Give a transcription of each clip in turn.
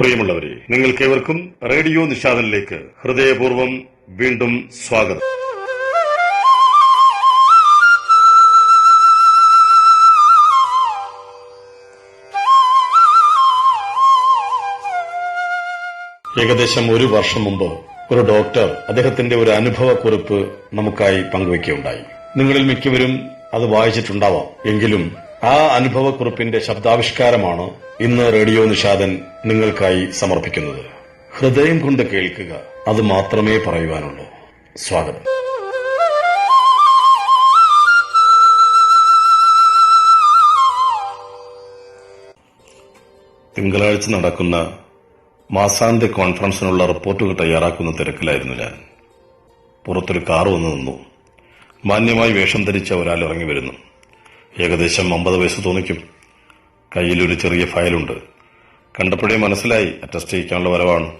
പ്രിയമുള്ളവരെ നിങ്ങൾക്കേവർക്കും റേഡിയോ നിഷാദനിലേക്ക് ഹൃദയപൂർവം വീണ്ടും സ്വാഗതം. ഏകദേശം ഒരു വർഷം മുമ്പ് ഒരു ഡോക്ടർ അദ്ദേഹത്തിന്റെ ഒരു അനുഭവക്കുറിപ്പ് നമുക്കായി പങ്കുവയ്ക്കുകയുണ്ടായി നിങ്ങളിൽ മിക്കവരും അത് വായിച്ചിട്ടുണ്ടാവാം. എങ്കിലും ആ അനുഭവക്കുറിപ്പിന്റെ ശബ്ദാവിഷ്കാരമാണ് ഇന്ന് റേഡിയോ നിഷാദൻ നിങ്ങൾക്കായി സമർപ്പിക്കുന്നത്. ഹൃദയം കൊണ്ട് കേൾക്കുക അത് മാത്രമേ പറയുവാനുള്ളൂ. സ്വാഗതം. തിങ്കളാഴ്ച നടക്കുന്ന മാസാന്ത്യ കോൺഫറൻസിനുള്ള റിപ്പോർട്ടുകൾ തയ്യാറാക്കുന്ന തിരക്കിലായിരുന്നു ഞാൻ. പുറത്തൊരു കാർ വന്നു നിന്നു. മാന്യമായി വേഷം ധരിച്ച ഒരാൾ ഇറങ്ങി വരുന്നു. ഏകദേശം അമ്പത് വയസ്സ് തോന്നിക്കും. കയ്യിലൊരു ചെറിയ ഫയലുണ്ട്. കണ്ടപ്പോഴേ മനസ്സിലായി അറ്റസ്റ്റ് ചെയ്യിക്കാനുള്ള വരവാണ്.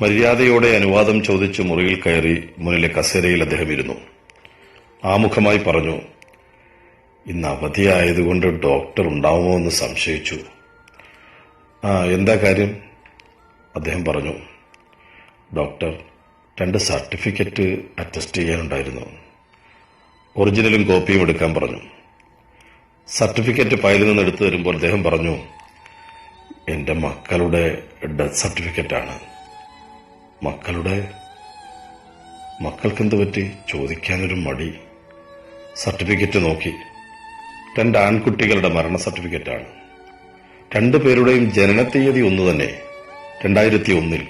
മര്യാദയോടെ അനുവാദം ചോദിച്ച് മുറിയിൽ കയറി മുന്നിലെ കസേരയിൽ അദ്ദേഹം ഇരുന്നു. ആമുഖമായി പറഞ്ഞു ഇന്ന് അവധിയായതുകൊണ്ട് ഡോക്ടർ ഉണ്ടാവുമോ എന്ന് സംശയിച്ചു. ആ എന്താ കാര്യം? അദ്ദേഹം പറഞ്ഞു ഡോക്ടർ രണ്ട് സർട്ടിഫിക്കറ്റ് അറ്റസ്റ്റ് ചെയ്യാനുണ്ടായിരുന്നു. ഒറിജിനലും കോപ്പിയും എടുക്കാൻ പറഞ്ഞു. സർട്ടിഫിക്കറ്റ് ഫയലിൽ നിന്ന് എടുത്തു തരുമ്പോൾ അദ്ദേഹം പറഞ്ഞു എന്റെ മക്കളുടെ ഡെത്ത് സർട്ടിഫിക്കറ്റാണ്. മക്കളുടെ മക്കൾക്കെന്ത് പറ്റി? ചോദിക്കാനൊരു മടി. സർട്ടിഫിക്കറ്റ് നോക്കി. രണ്ട് ആൺകുട്ടികളുടെ മരണ സർട്ടിഫിക്കറ്റാണ്. രണ്ടു പേരുടെയും ജനന തീയതി ഒന്നു തന്നെ രണ്ടായിരത്തി ഒന്നിൽ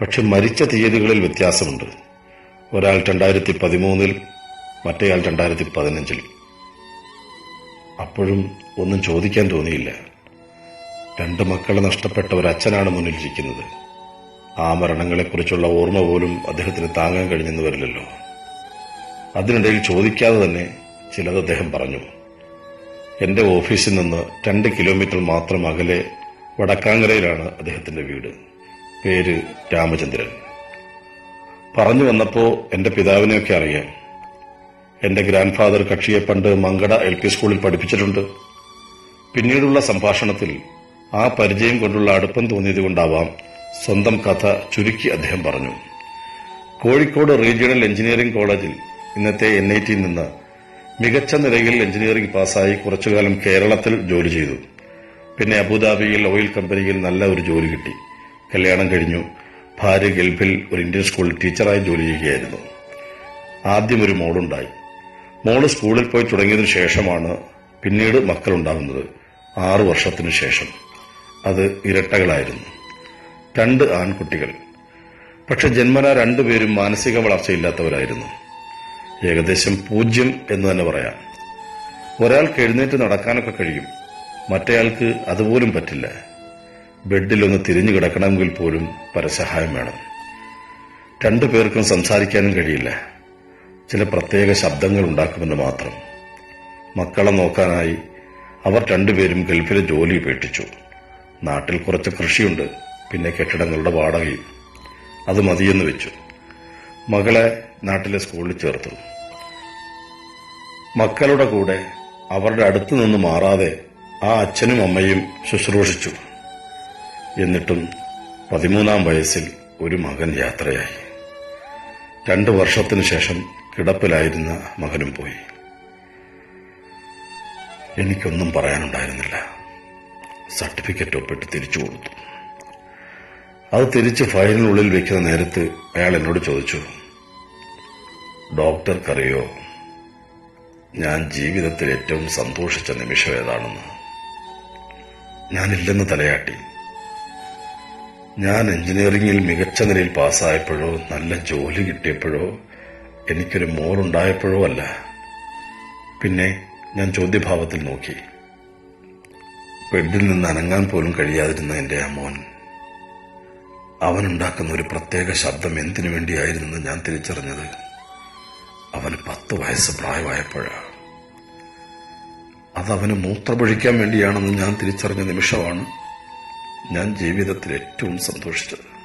പക്ഷെ മരിച്ച തീയതികളിൽ വ്യത്യാസമുണ്ട്. ഒരാൾ രണ്ടായിരത്തി പതിമൂന്നിൽ മറ്റേയാൾ രണ്ടായിരത്തി പതിനഞ്ചിൽ അപ്പോഴും ഒന്നും ചോദിക്കാൻ തോന്നിയില്ല. രണ്ട് മക്കളെ നഷ്ടപ്പെട്ട ഒരു അച്ഛനാണ് മുന്നിൽ മുന്നിലിരിക്കുന്നത് ആ മരണങ്ങളെക്കുറിച്ചുള്ള ഓർമ്മ പോലും അദ്ദേഹത്തിന് താങ്ങാൻ കഴിഞ്ഞെന്ന് വരില്ലല്ലോ അതിനിടയിൽ ചോദിക്കാതെ തന്നെ ചിലത് അദ്ദേഹം പറഞ്ഞു. എന്റെ ഓഫീസിൽ നിന്ന് രണ്ട് കിലോമീറ്റർ മാത്രം അകലെ വടക്കാങ്ങരയിലാണ് അദ്ദേഹത്തിന്റെ വീട്. പേര് രാമചന്ദ്രൻ. പറഞ്ഞു വന്നപ്പോ എന്റെ പിതാവിനെയൊക്കെ അറിയാം. എന്റെ ഗ്രാൻഡ് ഫാദർ കക്ഷിയെ പണ്ട് മങ്കട എൽ പി സ്കൂളിൽ പഠിപ്പിച്ചിട്ടുണ്ട്. പിന്നീടുള്ള സംഭാഷണത്തിൽ ആ പരിചയം കൊണ്ടുള്ള അടുപ്പം തോന്നിയതുകൊണ്ടാവാം സ്വന്തം കഥ ചുരുക്കി അദ്ദേഹം പറഞ്ഞു. കോഴിക്കോട് റീജിയണൽ എഞ്ചിനീയറിംഗ് കോളേജിൽ ഇന്നത്തെ എൻ ഐ ടിയിൽ നിന്ന് മികച്ച നിലയിൽ എഞ്ചിനീയറിംഗ് പാസ്സായി കുറച്ചുകാലം കേരളത്തിൽ ജോലി ചെയ്തു. പിന്നെ അബുദാബിയിൽ ഓയിൽ കമ്പനിയിൽ നല്ല ഒരു ജോലി കിട്ടി. കല്യാണം കഴിഞ്ഞു. ഭാര്യ ഗൾഫിൽ ഒരു ഇന്ത്യൻ സ്കൂളിൽ ടീച്ചറായി ജോലി ചെയ്യുകയായിരുന്നു. ആദ്യം ഒരു മോളുണ്ടായി. മോൾ സ്കൂളിൽ പോയി തുടങ്ങിയതിനു ശേഷമാണ് പിന്നീട് മക്കളുണ്ടാകുന്നത്. ആറു വർഷത്തിനു ശേഷം. അത് ഇരട്ടകളായിരുന്നു. രണ്ട് ആൺകുട്ടികൾ. പക്ഷെ ജന്മന രണ്ടുപേരും മാനസിക വളർച്ചയില്ലാത്തവരായിരുന്നു. ഏകദേശം പൂജ്യം എന്ന് തന്നെ പറയാം. ഒരാൾക്ക് എഴുന്നേറ്റ് നടക്കാനൊക്കെ കഴിയും. മറ്റേയാൾക്ക് അതുപോലും പറ്റില്ല. ബെഡിലൊന്ന് തിരിഞ്ഞു കിടക്കണമെങ്കിൽ പോലും പരസഹായം വേണം. രണ്ടു പേർക്കും സംസാരിക്കാനും കഴിയില്ല. ചില പ്രത്യേക ശബ്ദങ്ങൾ ഉണ്ടാക്കുമെന്ന് മാത്രം. മക്കളെ നോക്കാനായി അവർ രണ്ടുപേരും ഗൾഫിലെ ജോലി ഉപേക്ഷിച്ചു. നാട്ടിൽ കുറച്ച് കൃഷിയുണ്ട് പിന്നെ കെട്ടിടങ്ങളുടെ വാടകയും. അത് മതിയെന്ന് വെച്ചു. മകളെ നാട്ടിലെ സ്കൂളിൽ ചേർത്തു. മക്കളുടെ കൂടെ അവരുടെ അടുത്തു നിന്ന് മാറാതെ ആ അച്ഛനും അമ്മയും ശുശ്രൂഷിച്ചു. എന്നിട്ടും പതിമൂന്നാം വയസ്സിൽ ഒരു മകൻ യാത്രയായി. രണ്ടു വർഷത്തിനു ശേഷം കിടപ്പിലായിരുന്ന മകനും പോയി. എനിക്കൊന്നും പറയാനുണ്ടായിരുന്നില്ല. സർട്ടിഫിക്കറ്റ് ഒപ്പിട്ട് തിരിച്ചു കൊടുത്തു. അത് തിരിച്ച് ഫയലിനുള്ളിൽ വെക്കുന്ന നേരത്ത് അയാൾ എന്നോട് ചോദിച്ചു ഡോക്ടർക്കറിയോ ഞാൻ ജീവിതത്തിൽ ഏറ്റവും സന്തോഷിച്ച നിമിഷം ഏതാണെന്ന്? ഞാനില്ലെന്ന് തലയാട്ടി. ഞാൻ എഞ്ചിനീയറിംഗിൽ മികച്ച നിലയിൽ പാസ്സായപ്പോഴോ നല്ല ജോലി കിട്ടിയപ്പോഴോ എനിക്കൊരു മോളുണ്ടായപ്പോഴോ അല്ല. പിന്നെ ഞാൻ ചോദ്യഭാവത്തിൽ നോക്കി. ബെഡിൽ നിന്ന് അനങ്ങാൻ പോലും കഴിയാതിരുന്ന എന്റെ ആ മോൻ. അവനുണ്ടാക്കുന്ന ഒരു പ്രത്യേക ശബ്ദം എന്തിനു വേണ്ടിയായിരുന്നെന്ന് ഞാൻ തിരിച്ചറിഞ്ഞത്. അവന് പത്ത് വയസ്സ് പ്രായമായപ്പോഴാണ് അതവന് മൂത്രപൊഴിക്കാൻ വേണ്ടിയാണെന്ന് ഞാൻ തിരിച്ചറിഞ്ഞ നിമിഷമാണ് ഞാൻ ജീവിതത്തിൽ ഏറ്റവും സന്തോഷിച്ചത്.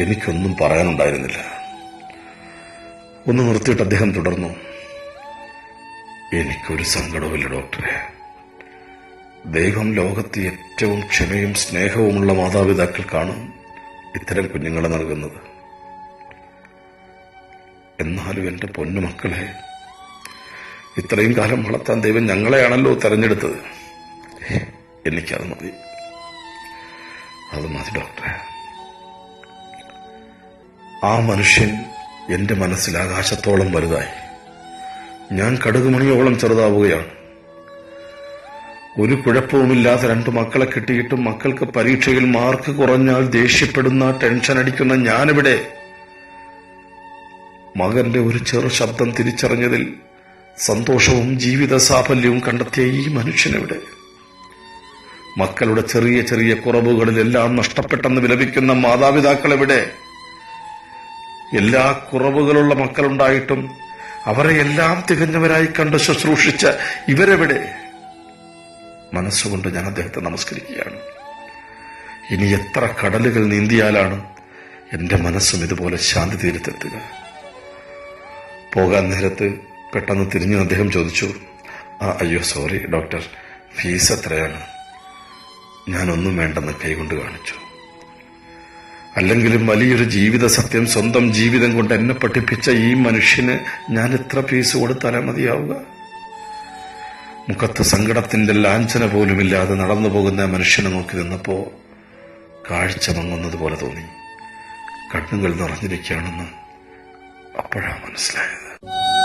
എനിക്കൊന്നും പറയാനുണ്ടായിരുന്നില്ല. ഒന്ന് നിർത്തിയിട്ട് അദ്ദേഹം തുടർന്നു. എനിക്കൊരു സങ്കടവുമില്ല ഡോക്ടറെ. ദൈവം ലോകത്ത് ഏറ്റവും ക്ഷമയും സ്നേഹവുമുള്ള മാതാപിതാക്കൾക്കാണ് ഇത്തരം കുഞ്ഞുങ്ങളെ നൽകുന്നത്. എന്നാലും എന്റെ പൊന്നുമക്കളെ ഇത്രയും കാലം വളർത്താൻ ദൈവം ഞങ്ങളെയാണല്ലോ തെരഞ്ഞെടുത്തത്. എനിക്കത് മതി. അത് മതി ഡോക്ടറെ. ആ മനുഷ്യൻ എന്റെ മനസ്സിൽ ആകാശത്തോളം വലുതായി. ഞാൻ കടുകുമണിയോളം ചെറുതാവുകയാണ്. ഒരു കുഴപ്പവുമില്ലാതെ രണ്ടു മക്കളെ കിട്ടിയിട്ടും മക്കൾക്ക് പരീക്ഷയിൽ മാർക്ക് കുറഞ്ഞാൽ ദേഷ്യപ്പെടുന്ന ടെൻഷൻ അടിക്കുന്ന ഞാനിവിടെ. മകന്റെ ഒരു ചെറു ശബ്ദം തിരിച്ചറിഞ്ഞതിൽ സന്തോഷവും ജീവിത സാഫല്യവും കണ്ടെത്തിയ ഈ മനുഷ്യനെവിടെ. മക്കളുടെ ചെറിയ ചെറിയ കുറവുകളിലെല്ലാം നഷ്ടപ്പെട്ടെന്ന് വിലപിക്കുന്ന മാതാപിതാക്കളെവിടെ? എല്ലാ കുറവുകളുള്ള മക്കളുണ്ടായിട്ടും അവരെ എല്ലാം തികഞ്ഞവരായി കണ്ട് ശുശ്രൂഷിച്ച ഇവരെവിടെ? മനസ്സുകൊണ്ട് ഞാൻ അദ്ദേഹത്തെ നമസ്കരിക്കുകയാണ്. ഇനി എത്ര കടലുകൾ നീന്തിയാലാണ് എന്റെ മനസ്സും ഇതുപോലെ ശാന്തി തീരത്തെത്തുക. പോകാൻ നേരത്ത് പെട്ടെന്ന് തിരിഞ്ഞു അദ്ദേഹം ചോദിച്ചു ആ അയ്യോ സോറി ഡോക്ടർ ഫീസ് എത്രയാണ്? ഞാനൊന്നും വേണ്ടെന്ന് കൈകൊണ്ട് കാണിച്ചു. അല്ലെങ്കിലും വലിയൊരു ജീവിത സത്യം സ്വന്തം ജീവിതം കൊണ്ട് എന്നെ പഠിപ്പിച്ച ഈ മനുഷ്യന് ഞാൻ എത്ര പീസ് കൊടുത്താലേ മതിയാവുക? മുഖത്ത് സങ്കടത്തിന്റെ ലാഞ്ചന പോലുമില്ലാതെ നടന്നു പോകുന്ന മനുഷ്യനെ നോക്കി നിന്നപ്പോ കാഴ്ച മങ്ങുന്നത് പോലെ തോന്നി. കണ്ണുകൾ നിറഞ്ഞിരിക്കുകയാണെന്ന് അപ്പോഴാണ് മനസ്സിലായത്.